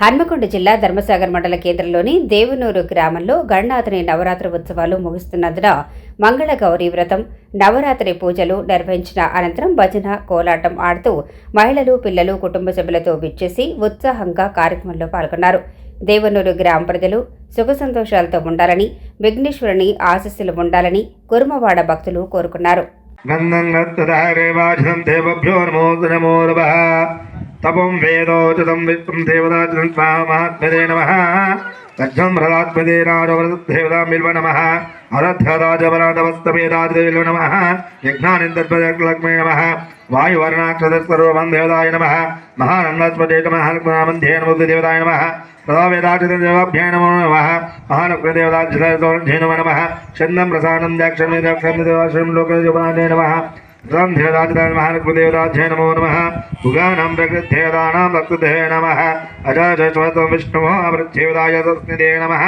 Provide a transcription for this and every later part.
హన్మకొండ జిల్లా ధర్మసాగర్ మండల కేంద్రంలోని దేవునూరు గ్రామంలో గణనాథుని నవరాత్రి ఉత్సవాలు ముగుస్తున్నందున మంగళ గౌరీ వ్రతం నవరాత్రి పూజలు నిర్వహించిన అనంతరం భజన కోలాటం ఆడుతూ మహిళలు పిల్లలు కుటుంబ సభ్యులతో విచ్చేసి ఉత్సాహంగా కార్యక్రమంలో పాల్గొన్నారు. దేవనూరు గ్రామ ప్రజలు సుఖ సంతోషాలతో ఉండాలని విఘ్నేశ్వరుని ఆశస్సులు ఉండాలని కురుమవాడ భక్తులు కోరుకున్నారు. తపం వేదోచితం విత్తం దేవదాచనం స్వామహాత్మదే నమ. తజ్జం హ్రదాత్మదే రాజవరదేవతాం మిల్వ నమ. అరధ్యరాజవరాధవస్తమేదాదిలో నమ. యజ్ఞానిందర్భలక్ష్మే నమ. వాయువర్ణాక్షరసర్వం దేవదాయ నమ. మహానందాత్మదే మహాలక్ష్మణామంధ్యే నమో దేవదాయ నమ. సదా నమో నమ. మహాలక్ష్మదేవదాధ్యే నమో నమ. చందం ప్రసానందాక్షరం లోకజోపనాయ నమ. ग्रन्थेदादिदानमहानकुदेवराज नमो नमः उगानां प्रकृद्धेदानां भक्तदे नमः अजाजश्वतो विष्णुः पृथ्वीदाय तस्मिदे नमः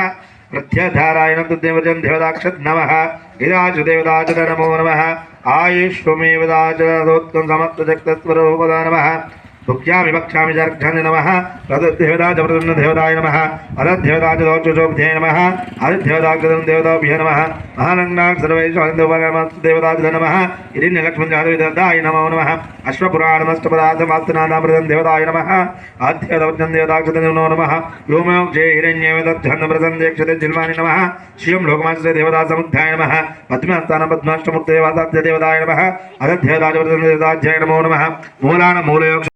प्रत्यधारायण तद्देवजन देवदाक्षत नमः गिराज देवदाच नमो नम आयुष्वमेवदाच दोत्कं समस्त जगतस्वरूपदा नमः। भुक्या विवक्षा नम। प्रदेवदाजप्रसन्न देवदाय नम। अरध्यवदाजोचोभ्ये नम। हरिध्यवदाग्रदन देवताभ्य नम महानंगाक्षरवैश्वदेवदाज नम। हिरण्यलक्ष्मणजातविदाय नमो नम। अश्वपुराणमस्तपराधमास्तनादामृतन देवताय नम। आद्यवदवचन देवताक्षतनो नम। व्योमोक्षे हिरण्यवेदध्वन्नप्रसन् देक्षते जिल्मानि नम। श्रियं लोकमाश्रय देवदासमुद्धाय नम। पद्मस्तान पद्माष्टमुद्देवासाद्य देवताय नम। अरध्यवदाजप्रसन्न देवताध्याय नमो नम। मूलान मूलयोग